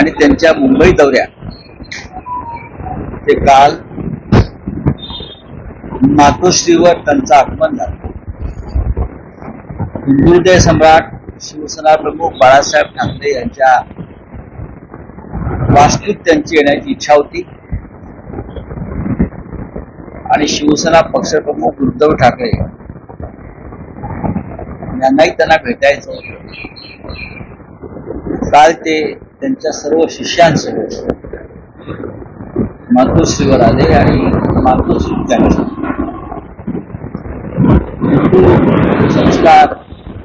आणि त्यांच्या मुंबई दौऱ्या. ते काल मातोश्रीवर त्यांचं आगमन झालं. हिंदुदय सम्राट शिवसेना प्रमुख बाळासाहेब ठाकरे यांच्या वास्तूत त्यांची येण्याची इच्छा होती. आणि शिवसेना पक्षप्रमुख उद्धव ठाकरे यांनाही त्यांना भेटायचं होतं. काल ते त्यांच्या सर्व शिष्यांसह मातोश्रीवर आले आणि मातोश्री त्यांचं. हिंदू संस्कार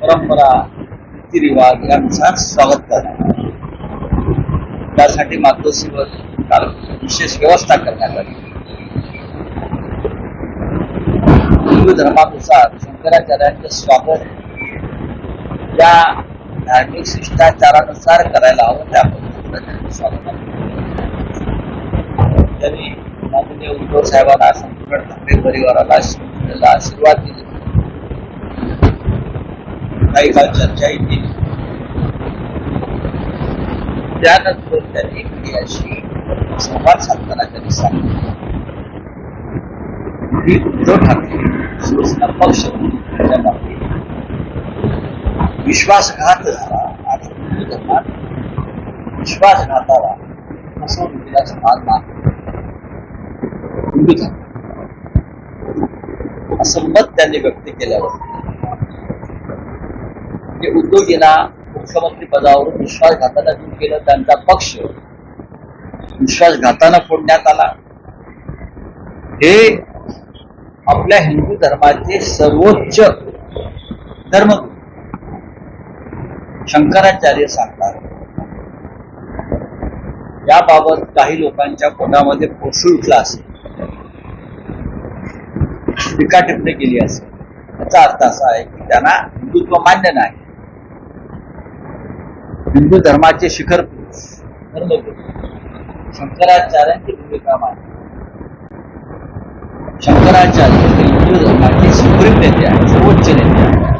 परंपरा रीतिरिवाज यांचा स्वागत करणार त्यासाठी मातोश्रीवर काल विशेष व्यवस्था करण्यात आली. हिंदू धर्मानुसार शंकराचार्यांचे स्वागत या धार्मिक शिष्टाचारानुसार करायला हवं त्या पद्धतीनं त्यांचं स्वागत. माननीय उद्धव साहेबांना संपूर्ण ठाकरे परिवाराला आशीर्वाद दिले. काही काळ चर्चाही केली. त्यानंतर त्यांनी मीडियाशी संवाद साधताना त्यांनी सांगितलं. उद्धव ठाकरे शिवसेना पक्ष यांच्या बाबतीत विश्वासघात झाला. आणि हिंदू धर्मात विश्वासघाताला असं समाज हिंदू धर्म असं मत त्यांनी व्यक्त केल्यावर म्हणजे उद्योगींना मुख्यमंत्री पदावरून विश्वासघाताला दूर केलं त्यांचा पक्ष विश्वासघातानं फोडण्यात आला. हे आपल्या हिंदू धर्माचे सर्वोच्च धर्मगुरू शंकराचार्य सांगतात. याबाबत काही लोकांच्या पोटामध्ये पोषू उठला असेल. टीका टिप्पणी केली असेल. याचा अर्थ असा आहे की त्यांना हिंदुत्व मान्य नाही. हिंदू धर्माचे शिखर पुरुष धर्मगुरू शंकराचार्यांची भूमिका मांडली शंकराचार्य हिंदू धर्माचे सुप्रीम नेते आहेत सर्वोच्च नेते आहेत.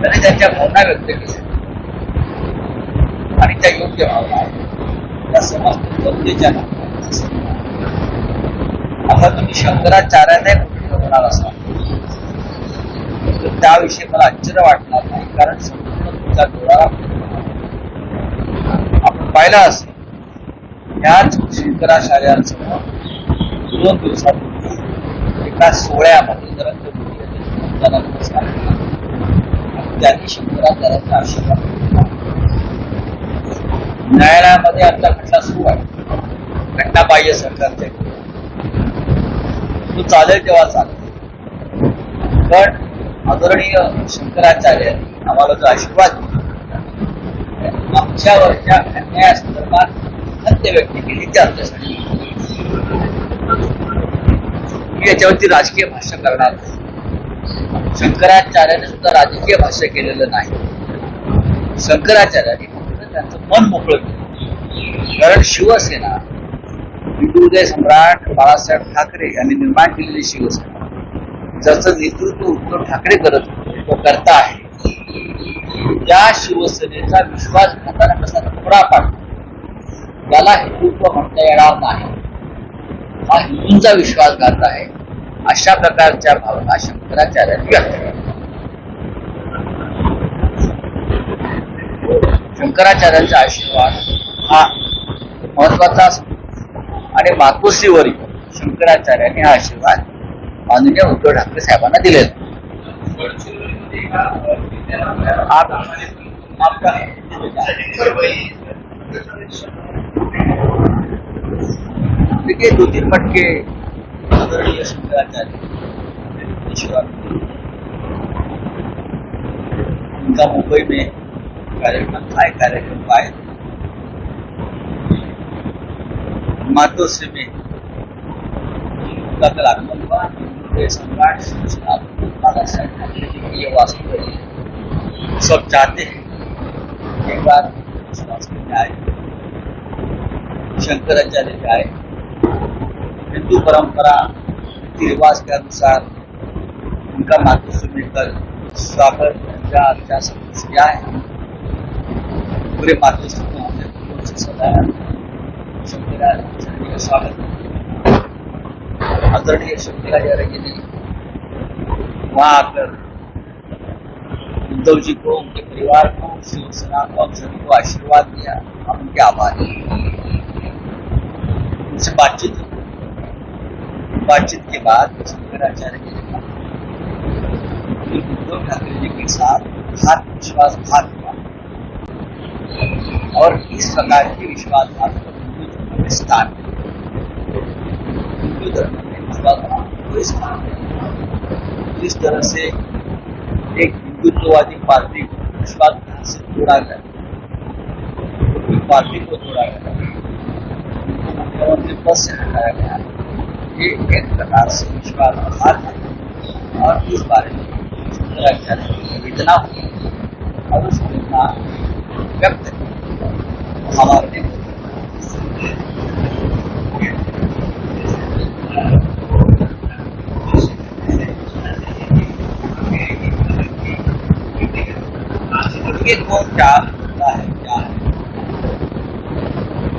त्यांनी त्यांच्या भावना व्यक्त केल्या आणि त्या योग्य भावना आहेत. त्या समस्त जनतेच्या आता तुम्ही शंकराचार्याने कुठे होणार असाल तर त्याविषयी मला आश्चर्य वाटणार नाही कारण संपूर्ण तुमचा डोळा आपण पाहिला असेल ह्याच शंकराचार्यांसमोर दोन दिवसापूर्वी एका सोहळ्यामध्ये नरेंद्र मोदी यांनी त्यांनी शंकराचार्यांचा आशीर्वाद न्यायालयामध्ये आपला खटला सुरू आहे. घटना पाहिजे सरकारचे. तो चालेल तेव्हा चालेल. पण आदरणीय शंकराचार्य आम्हाला जो आशीर्वाद दिला आमच्यावरच्या अन्यायासंदर्भात सत्य व्यक्त केली ते आमच्यासाठी. मी याच्यावरती राजकीय भाषण करणार नाही. शंकराचार्याने सुद्धा राजकीय भाष्य केलेलं नाही. शंकराचार्याने फक्त त्यांचं मन मोकळं केलं. कारण शिवसेना हिंदुदय सम्राट बाळासाहेब ठाकरे यांनी निर्माण केलेली शिवसेना ज्याचं नेतृत्व उद्धव ठाकरे करत तो करता आहे. त्या शिवसेनेचा विश्वासघाताने कसा तुकडा पाडतो त्याला हिंदुत्व म्हणता येणार नाही. हा हिंदूंचा विश्वासघात आहे. अशा प्रकारच्या भावना शंकराचार्यांनी व्यक्त केल्या. शंकराचार्यांचा आशीर्वाद हा महत्त्वाचा असतो. आणि मातोश्रीवरील शंकराचार्यांनी हा आशीर्वाद माननीय उद्धव ठाकरे साहेबांना दिलेला. आप आपका देखिए ईश्वर उनका मुंबई में कार्यक्रम काय कार्यक्रम मातोश्री में कल आगमन हुआ। हिंदू सम्राट बाबा साहेब ये वास्तव सब चाहते हैं। एक बार विश्वास में आए। शंकराचार्य जी आए। हिंदू परंपरा रीति रिवाज के अनुसार उनका मातृश्री में कल स्वागत पूजा अर्चा सब कुछ किया है पूरे मातृश्री को हमने फूलों से सजाया शंकराचार्य का स्वागत आदरणीय शंकराचार्य जी ने वहाँ आकर उद्धव जी को, उनके परिवार को शिवसेना को हम सभी को आशीर्वाद दिया हम उनके आभारी। उनसे बातचीत। बातचीत के बाद शंकराचार्य जी ने उद्धव ठाकरे जी के साथ घात विश्वासघात हुआ। और इस प्रकार के विश्वासघात को हिंदू धर्म में स्थान हिंदू धर्म में विश्वासघात को स्थान जिस तरह से एक हिंदुत्ववादी पार्टी को विश्वासघात से जोड़ा गया पार्टी को जोड़ा गया। मुख्यमंत्री पद से हटाया गया। ये एक प्रकार से विश्वासघात है और इस बारे में की संवेदना हुई और उस वेदना व्यक्त हमारे क्या होता है, क्या है?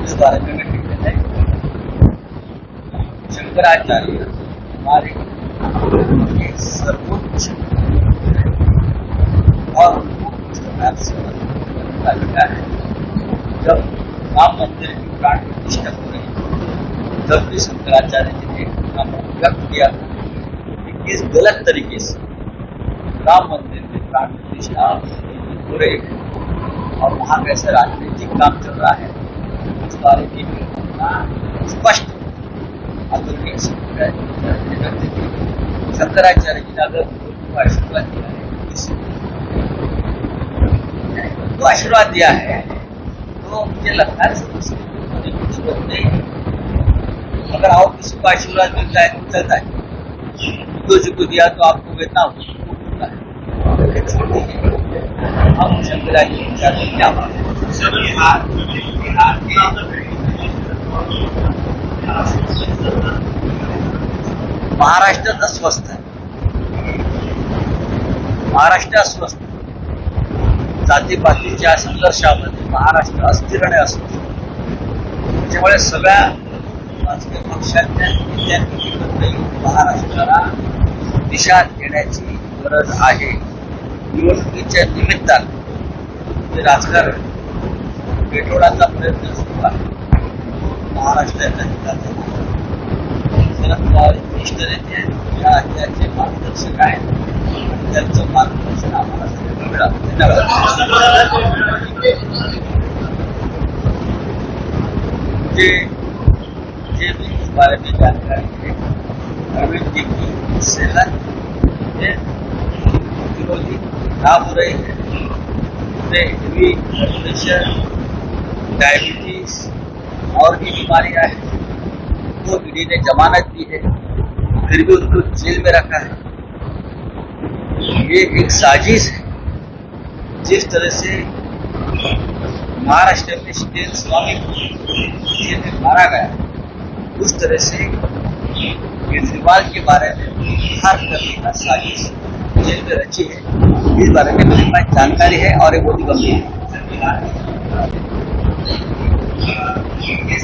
इस बारे में मैं शंकराचार्य हमारे सर्वोच्च और लिखा है। जब राम मंदिर की प्राण प्रतिष्ठा हो रही तब भी शंकराचार्य जी ने अपना व्यक्त किया, कि किस गलत तरीके से राम मंदिर में प्राण प्रतिष्ठा हो रही है और वहाँ कैसे राजनीतिक काम चल रहा है उस बारे में स्पष्ट शंकराचार्य आशीर्वाद दिया है तो मुझे लगता है उसकी होने की ज़रूरत नहीं अगर और किसी को आशीर्वाद मिलता है तो चलता है दो जी को दिया तो आपको वेतना है हम शंकराचार्य सर महाराष्ट्र अस्वस्थ आहे महाराष्ट्र अस्वस्थ जातीपातीच्या संघर्षामध्ये महाराष्ट्र अस्थिर आणि अस्वस्थ त्याच्यामुळे सगळ्या राजकीय पक्षांच्या नेत्यांनी एकत्र येऊन महाराष्ट्राला दिशा देण्याची गरज आहे. निवडणुकीच्या निमित्तानं राजकारण पेटवण्याचा प्रयत्न सुरू आहे. महाराष्ट्राच्या हिताचा नाही. शरद पवार नेते आहेत या राज्याचे मार्गदर्शक आहेत त्यांचं मार्गदर्शन आम्हाला सगळ्यांना मिळालं इस बारे में जानकारी है। अरविंद जी की सेहत में विरोधी हो रही है। उन्हें हेवी डायबिटीज़ और भी बीमारियाँ हैं उनको ईडी ने जमानत दी है, फिर भी उनको जेल में रखा है। ये एक साजिश है, जिस तरह से महाराष्ट्र में स्टेन स्वामी जेल में मारा गया उस तरह से केजरीवाल के बारे में हर करने का साजिश जेल में रची है। इस बारे में मेरे पास जानकारी है और ये बहुत गंभीर है। Yeah.